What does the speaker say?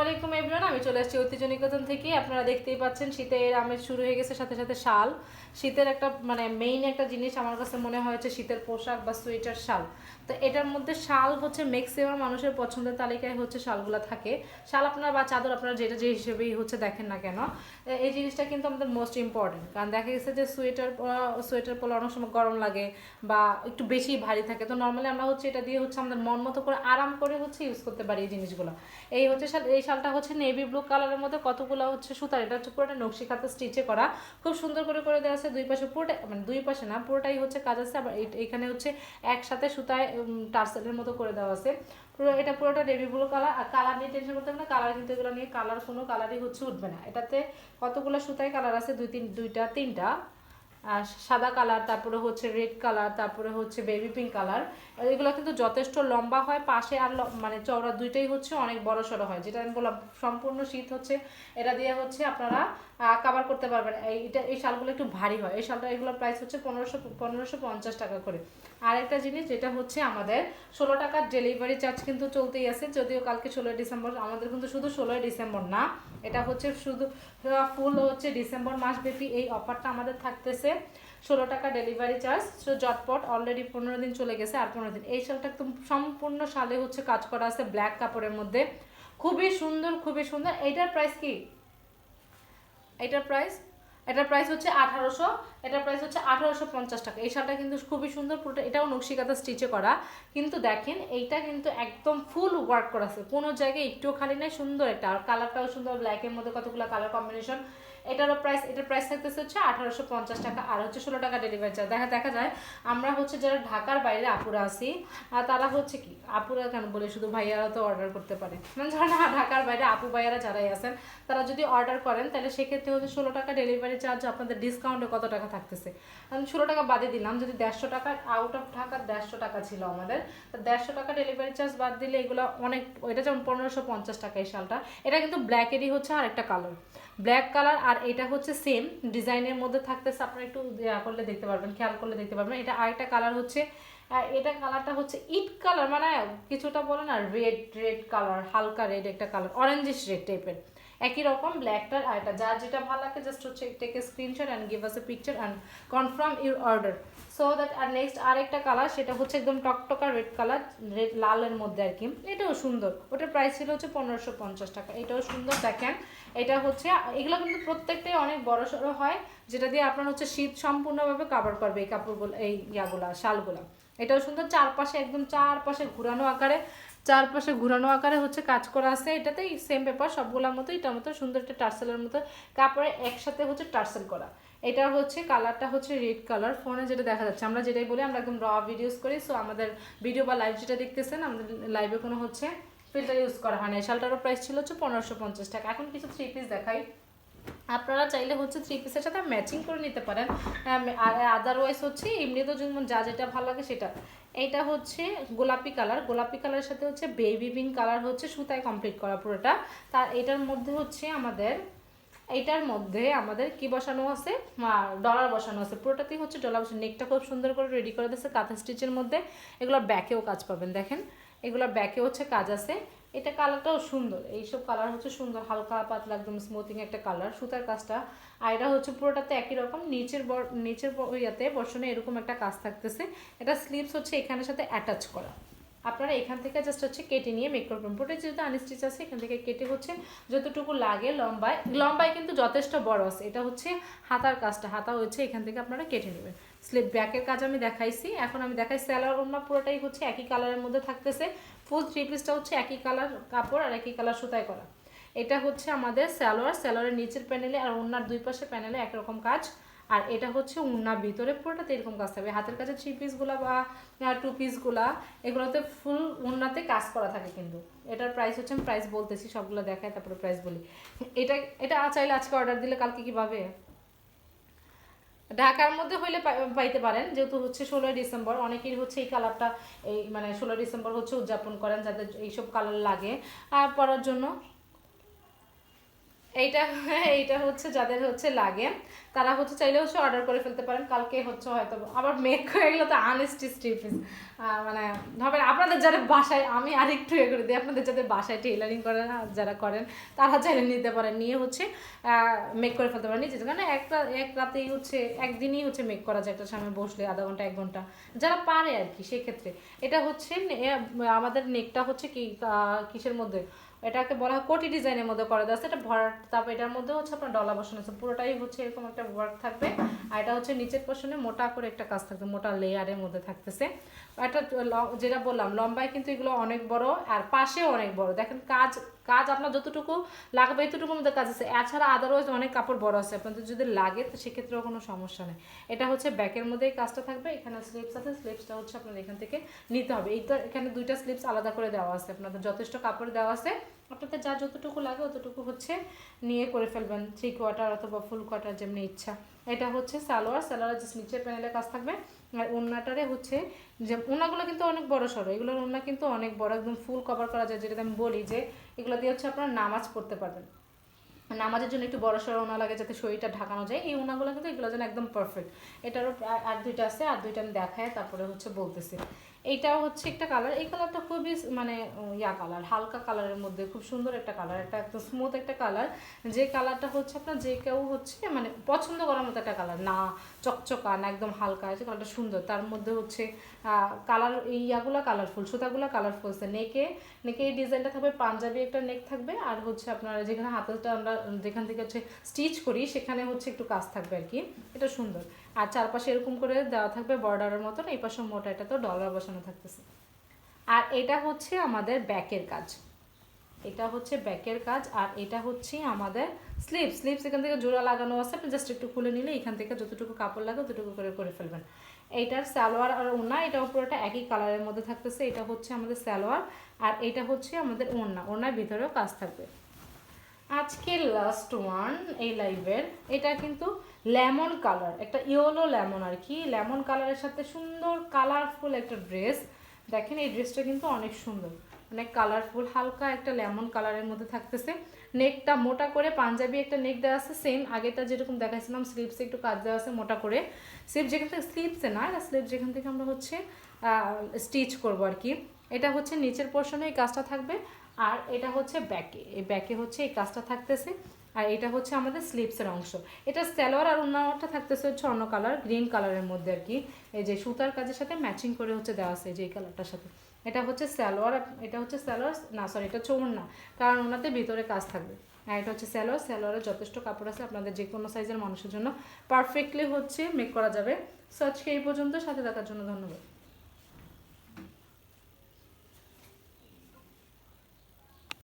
আলাইকুম এভরিওয়ান আমি চলে আসছি ঐতিহ্য নিকেতন থেকে। আপনারা দেখতেই পাচ্ছেন, শীতের আমেজ শুরু হয়ে গেছে, সাথে সাথে শাল। শীতের একটা মানে মেইন একটা জিনিস আমার কাছে মনে হয়েছে শীতের পোশাক বা সোয়েটার শাল। তো এটার মধ্যে শাল হচ্ছে ম্যাক্সিমাম মানুষের পছন্দের তালিকায় হচ্ছে শালগুলো থাকে। শাল আপনারা বা চাদর আপনারা যেটা যে হিসেবেই হচ্ছে দেখেন না কেন। এই জিনিসটা কিন্তু আমাদের মোস্ট ইম্পর্টেন্ট কারণ দেখা গেছে যে সোয়েটার সোয়েটার পরে অনেক সময় গরম লাগে বা একটু বেশি ভারী থাকে। তো নর্মালি আমরা হচ্ছে এটা দিয়ে হচ্ছে আমাদের মন মতো করে আরাম করে হচ্ছে ইউজ করতে পারি এই জিনিসগুলো। এই হচ্ছে এই শালটা হচ্ছে নেভি ব্লু কালারের মধ্যে কতগুলো হচ্ছে সুতার এটা হচ্ছে পুরোটা নকশি খাতে স্টিচে করা। খুব সুন্দর করে করে দেওয়া আছে, দুই পাশে পুরোটা মানে দুই পাশে না, পুরোটাই হচ্ছে কাজ আছে, আবার এখানে হচ্ছে একসাথে সুতায় টার্সেলের মতো করে দেওয়া আছে। পুরো, এটা পুরোটা নেভি ব্লু কালার আর কালার নিয়ে টেনশন করতে হবে না কালার কিন্তু এগুলো নিয়ে কালার কোনো কালারই হচ্ছে উঠবে না। এটাতে কতগুলো সুতায় কালার আছে, দুই তিন, দুইটা, তিনটা। সাদা কালার তারপরে হচ্ছে রেড কালার তারপরে হচ্ছে বেবি পিঙ্ক কালার এগুলো কিন্তু যথেষ্ট লম্বা হয়, পাশে আর মানে চওড়া দুইটাই হচ্ছে অনেক বড় সড়ো হয়। যেটা আমি বললাম, সম্পূর্ণ শীত হচ্ছে, এটা দিয়ে হচ্ছে আপনারা কাভার করতে পারবেন। এই- এটা, এই শালগুলো একটু ভারী হয়। এই শালটা, এগুলোর প্রাইস হচ্ছে পনেরোশো পনেরোশো পঞ্চাশ টাকা করে। আর একটা জিনিস যেটা হচ্ছে আমাদের, ষোলো টাকার ডেলিভারি চার্জ কিন্তু চলতেই আছে। যদিও কালকে ষোলোই ডিসেম্বর, আমাদের কিন্তু শুধু ষোলোই ডিসেম্বর না, এটা হচ্ছে শুধু ফুল হচ্ছে ডিসেম্বর মাস ব্যাপী এই অফারটা আমাদের থাকতেছে। ষোলো টাকা ডেলিভারি চার্জ সো জটপট অলরেডি পনেরো দিন চলে গেছে আর পনেরো দিন। এই শালটা একদম সম্পূর্ণ শালে হচ্ছে কাজ করা আছে ব্ল্যাক কাপড়ের মধ্যে। খুবই সুন্দর খুবই সুন্দর। এইটার প্রাইস কি? এটার প্রাইস এটার প্রাইস হচ্ছে আঠারোশো এটার প্রাইস হচ্ছে আঠারোশো পঞ্চাশ টাকা। এই শালটা কিন্তু খুবই সুন্দর পুরোটা, এটাও নকশিকাতা স্টিচে করা। কিন্তু দেখেন, এইটা কিন্তু একদম ফুল ওয়ার্ক করা আছে। কোনো জায়গায় একটুও খালি নাই, সুন্দর একটা। আর কালারটাও সুন্দর ব্ল্যাকের মধ্যে কতগুলো কালার কম্বিনেশন এটারও প্রাইস এটার প্রাইস থাকতেছে হচ্ছে আঠারোশো পঞ্চাশ টাকা, আর হচ্ছে ষোলো টাকা ডেলিভারি চার্জ দেখা দেখা যায়, আমরা হচ্ছে যারা ঢাকার বাইরে আপুরা আসি আর তারা হচ্ছে কি, আপুরা কেন বলে, শুধু ভাইয়ারা তো অর্ডার করতে পারে। মানে যারা ঢাকার বাইরে আপু ভাইয়ারা যারাই আছেন, তারা যদি অর্ডার করেন, তাহলে সেক্ষেত্রে হচ্ছে ষোলো টাকা ডেলিভারি চার্জ আপনাদের ডিসকাউন্টে কত টাকা থাকতেছে। আমি ষোলো টাকা বাদে দিলাম, যদি দেড়শো টাকা আউট অফ ঢাকা দেড়শো টাকা ছিল আমাদের, তা দেড়শো টাকা ডেলিভারি চার্জ বাদ দিলে এগুলো অনেক, এটা যেমন পনেরোশো পঞ্চাশ টাকা এই শালটা, এটা কিন্তু ব্ল্যাকেরই হচ্ছে আর একটা কালার ব্ল্যাক কালার আর এটা হচ্ছে সেম ডিজাইনের মধ্যে থাকতেছে, আপনারা একটু করলে দেখতে পারবেন, খেয়াল করলে দেখতে পারবেন। এটা আরেকটা কালার হচ্ছে আর এটা কালারটা হচ্ছে ইট কালার মানে কিছুটা বলে না রেড রেড কালার হালকা রেড একটা কালার অরেঞ্জিশ রেড টাইপের একই রকম ব্ল্যাকটার আর এটা যার যেটা ভালো লাগে জাস্ট হচ্ছে take a screenshot and give us a picture and confirm your order so that R next আরেকটা কালার সেটা হচ্ছে একদম টকটকা রেড কালার রেড লালের মধ্যে আর কি। এটাও সুন্দর। ওটার প্রাইস ছিল হচ্ছে পনেরোশো পঞ্চাশ টাকা। এটাও সুন্দর, দেখেন। এটা হচ্ছে, এগুলো কিন্তু প্রত্যেকটাই অনেক বড় সড়ো হয়, যেটা দিয়ে আপনার হচ্ছে শীত সম্পূর্ণভাবে কাভার করবে এই কাপড়গুলো, এই ইয়াগুলা, শালগুলা। এটাও সুন্দর, চারপাশে একদম চারপাশে ঘুরানো আকারে, চারপাশে ঘুরানো আকারে হচ্ছে কাজ করা আছে। এটাতেই সেম পেপার সবগুলোর মতো এটার মতো সুন্দর একটা টার্সেলের মতো। কাপড়ে একসাথে হচ্ছে টার্সেল করা। এটা হচ্ছে কালারটা হচ্ছে রেড কালার ফোনে যেটা দেখা যাচ্ছে, আমরা যেটাই বলি, আমরা একদম র ভিডিওস করি সো আমাদের ভিডিও বা লাইভ যেটা দেখতেছেন, আমাদের লাইভে কোনো হচ্ছে ফিল্টার ইউজ করা হয় না। শালটারও প্রাইস ছিল হচ্ছে পনেরোশো পঞ্চাশ টাকা। এখন কিছু থ্রি পিস দেখাই। আপনারা চাইলে হচ্ছে থ্রি পিসের সাথে ম্যাচিং করে নিতে পারেন। আর আদারওয়াইজ হচ্ছে এমনিতেও যেমন যা যেটা ভালো লাগে সেটা। এইটা হচ্ছে গোলাপি কালার গোলাপি কালারের সাথে হচ্ছে বেবি পিঙ্ক কালার হচ্ছে সুতায় কমপ্লিট করা পুরোটা। তার এটার মধ্যে হচ্ছে আমাদের এইটার মধ্যে আমাদের কি বসানো আছে? ডলার বসানো আছে। পুরোটাতেই হচ্ছে ডলার বসানো। নেকটা খুব সুন্দর করে রেডি করে দিচ্ছে কাঁথা স্টিচের মধ্যে। এগুলো ব্যাকেও কাজ পাবেন, দেখেন। এগুলোর ব্যাকে হচ্ছে কাজ আছে। এটা কালারটাও সুন্দর। এইসব কালার হচ্ছে সুন্দর, হালকা, পাতলা, একদম স্মুথিং একটা কালার সুতার কাজটা। আর এটা হচ্ছে পুরোটাতে একই রকম, নিচের নিচের ইয়াতে বর্ষণে এরকম একটা কাজ থাকতেছে। এটা স্লিপস হচ্ছে এখানের সাথে অ্যাটাচ করা। আপনারা এখান থেকে জাস্ট হচ্ছে কেটে নিয়ে মেক করবেন। পুরোটা যেহেতু আনস্টিচ আছে, এখান থেকে কেটে হচ্ছে যতটুকু লাগে লম্বায়। লম্বায় কিন্তু যথেষ্ট বড় আছে। এটা হচ্ছে হাতার কাজটা। হাতা হচ্ছে এখান থেকে আপনারা কেটে নেবেন। স্লিপ ব্যাকের কাজ আমি দেখাইছি। এখন আমি দেখাই স্যালার ওড়না পুরোটাই হচ্ছে একই কালারের মধ্যে থাকতেছে। ফুল থ্রি পিসটা হচ্ছে একই কালার কাপড় আর একই কালার সুতায় করা। এটা হচ্ছে আমাদের স্যালোয়ার স্যালোয়ারের নিচের প্যানেলে আর ওড়নার দুই পাশে প্যানেলে একরকম কাজ। আর এটা হচ্ছে উন্না ভিতরে পুরোটাতে এরকম কাজ থাকবে। হাতের কাছে থ্রি পিসগুলো বা টু পিসগুলা এগুলোতে ফুল উন্নাতে কাজ করা থাকে কিন্তু। এটার প্রাইস হচ্ছে আমি প্রাইস বলতেছি, সবগুলো দেখায় তারপরে প্রাইস বলি। এটা এটা চাইলে আজকে অর্ডার দিলে কালকে কি পাবে ঢাকার মধ্যে হইলে পাইতে পারেন, যেহেতু হচ্ছে ষোলোই ডিসেম্বর, অনেকেই হচ্ছে এই কালারটা এই মানে ষোলোই ডিসেম্বর হচ্ছে উদযাপন করেন, যাদের এইসব কালার লাগে আর পরার জন্য। এইটা এইটা হচ্ছে যাদের হচ্ছে লাগে। তারা হচ্ছে চাইলে হচ্ছে অর্ডার করে ফেলতে পারেন। কালকে হচ্ছে হয়তো আবার মেক হয়ে গেলে তো আনস্টি স্টিফিস মানে হবে আপনাদের যারা বাসায়, আমি আরেকটু এ করে দিই, আপনাদের যাদের বাসায় টেইলারিং করেন আর যারা করেন, তারা চাইলে নিতে পারেন। নিয়ে হচ্ছে মেক করে ফেলতে পারেন নিজেদের। কারণ একটা, এক রাতেই হচ্ছে, একদিনই হচ্ছে মেক করা যায়। একটা সামনে বসলে আধা ঘণ্টা, এক ঘণ্টা। যারা পারে আর কি, সেক্ষেত্রে। এটা হচ্ছে আমাদের নেকটা হচ্ছে কি কিসের মধ্যে? এটাকে বলা হয় কোটি ডিজাইনের মধ্যে করা যাচ্ছে। এটা ভরাট তারপর এটার মধ্যে হচ্ছে আপনার ডলা বসানো আছে। পুরোটাই হচ্ছে এরকম একটা ওয়ার্ক থাকবে। আর এটা হচ্ছে নিচের পোর্শনে মোটা করে একটা কাজ থাকবে, মোটা লেয়ারের মধ্যে থাকতেছে। একটা যেটা বললাম, লম্বায় কিন্তু এগুলো অনেক বড় আর পাশেও অনেক বড়। দেখেন কাজ কাজ আপনার যতটুকু লাগবে এতটুকুর মধ্যে কাজ আছে। এছাড়া আদারওয়াইজ অনেক কাপড় বড় আছে। আপনাদের যদি লাগে, তো সেক্ষেত্রেও কোনো সমস্যা নেই। এটা হচ্ছে ব্যাকের মধ্যেই কাজটা থাকবে। এখানে স্লিপস আছে। স্লিপসটা হচ্ছে আপনার এখান থেকে নিতে হবে। এইটা, এখানে দুইটা স্লিপস আলাদা করে দেওয়া আছে। আপনাদের যথেষ্ট কাপড় দেওয়া আছে। আপনাদের যা যতটুকু লাগে অতটুকু হচ্ছে নিয়ে করে ফেলবেন। থ্রি কোয়ার্টার অথবা ফুল কোয়ার্টার যেমনি ইচ্ছা। এটা হচ্ছে সালোয়ার। সালোয়ার জাস্ট নিচের প্যানেলের কাজ থাকবে। আর ওনাটারে হচ্ছে যে ওনাগুলো কিন্তু অনেক বড় সড়ো। এগুলোর ওড়না কিন্তু অনেক বড়, একদম ফুল কভার করা যায় যেটা আমি বলি যে এগুলো দিয়ে হচ্ছে আপনারা নামাজ পড়তে পারবেন। নামাজের জন্য একটু বড় সড়ো ওনা লাগে যাতে শরীরটা ঢাকানো যায়। এই ওনাগুলো কিন্তু এগুলো যেন একদম পারফেক্ট এটারও আর দুইটা আছে, আর দুইটা আমি দেখায়, তারপরে হচ্ছে বলতেছি। এইটাও হচ্ছে একটা কালার এই কালারটা খুবই মানে ইয়া কালার হালকা কালারের মধ্যে, খুব সুন্দর একটা কালার একটা একদম স্মুথ একটা কালার যে কালারটা হচ্ছে আপনার যে কেউ হচ্ছে মানে পছন্দ করার মতো একটা কালার না চকচকা, না একদম হালকা আছে কালারটা সুন্দর, তার মধ্যে হচ্ছে কালার এই ইয়াগুলো কালারফুল সুতাগুলো কালারফুল নেকে নেকে এই ডিজাইনটা থাকবে, পাঞ্জাবি একটা নেক থাকবে, আর হচ্ছে আপনার যেখানে হাতেরটা আমরা, যেখান থেকে হচ্ছে স্টিচ করি, সেখানে হচ্ছে একটু কাজ থাকবে আর কি, এটা সুন্দর। আর চারপাশে এরকম করে দেওয়া থাকবে বর্ডারের মতন, এই পাশে মোটা, এটা তো ডলার বসানো থাকতেছে। আর এটা হচ্ছে আমাদের ব্যাকের কাজ। এটা হচ্ছে ব্যাকের কাজ, আর এটা হচ্ছে আমাদের স্লিপ স্লিপস এখান থেকে জোড়া লাগানো আছে, আপনি জাস্ট একটু খুলে নিলে এখান থেকে যতটুকু কাপড় লাগে ততটুকু করে করে ফেলবেন। এইটার সালোয়ার আর ওড়না এটা পুরোটা একই কালারের মধ্যে থাকতেছে। এটা হচ্ছে আমাদের সালোয়ার, আর এটা হচ্ছে আমাদের ওড়না। ওড়নার ভিতরেও কাজ থাকবে। আজকে লাস্ট ওয়ান এই লাইভের এটা কিন্তু লেমন কালার একটা ইয়েলো লেমন আর কি। লেমন কালারের সাথে সুন্দর কালারফুল একটা ড্রেস দেখেন এই ড্রেসটা কিন্তু অনেক সুন্দর। অনেক কালারফুল হালকা একটা লেমন কালারের মধ্যে থাকতেছে। নেকটা মোটা করে, পাঞ্জাবি একটা নেক দেওয়া আছে সেম আগেটা যেরকম দেখাইছিলাম স্লিপসে একটু কাজ দেওয়া আছে মোটা করে। স্লিপ যেখান থেকে স্লিপসে না, এটা স্লিপ যেখান থেকে আমরা হচ্ছে স্টিচ করব আর কি। এটা হচ্ছে নিচের পোর্শনে এই কাজটা থাকবে। আর এটা হচ্ছে ব্যাকে এই ব্যাকে হচ্ছে এই কাজটা থাকতেছে। আর এটা হচ্ছে আমাদের স্লিপসের অংশ। এটা স্যালোয়ার আর অন্যটা থাকতেছে হচ্ছে অন্য কালার গ্রিন কালারের মধ্যে আর কি। এই যে সুতার কাজের সাথে ম্যাচিং করে হচ্ছে দেওয়া আছে যে এই কালারটার সাথে। এটা হচ্ছে স্যালোয়ার এটা হচ্ছে স্যালোয়ার না সরি এটা হচ্ছে না, কারণ ওনাতে ভিতরে কাজ থাকবে। আর এটা হচ্ছে স্যালোয়ার স্যালোয়ারের যথেষ্ট কাপড় আছে আপনাদের যে কোনো সাইজের মানুষের জন্য। পারফেক্টলি হচ্ছে মেক করা যাবে। সো আজকে এই পর্যন্ত, সাথে থাকার জন্য ধন্যবাদ।